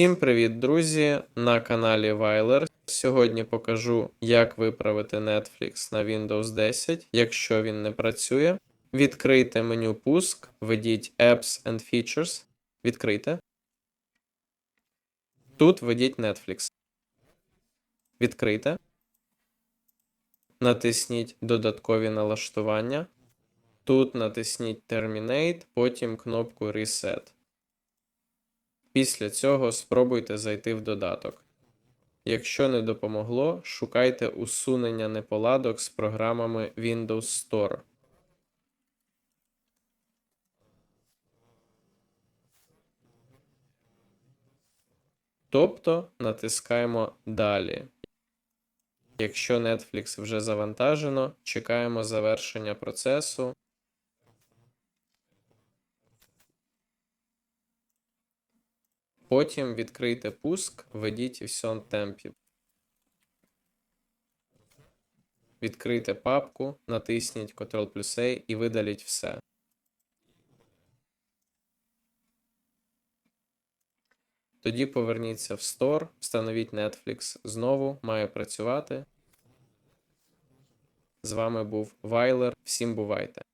Всім привіт, друзі! На каналі Вайлер. Сьогодні покажу, як виправити Netflix на Windows 10, якщо він не працює. Відкрийте меню Пуск, введіть Apps and Features. Відкрийте. Тут введіть Netflix. Відкрийте. Натисніть Додаткові налаштування. Тут натисніть Terminate, потім кнопку Reset. Після цього спробуйте зайти в додаток. Якщо не допомогло, шукайте усунення неполадок з програмами Windows Store. Тобто натискаємо Далі. Якщо Netflix вже завантажено, чекаємо завершення процесу. Потім відкрийте пуск, введіть в всьому темпі. Відкрийте папку, натисніть Ctrl плюс A і видаліть все. Тоді поверніться в Store, встановіть Netflix. Знову має працювати. З вами був Вайлер. Всім бувайте!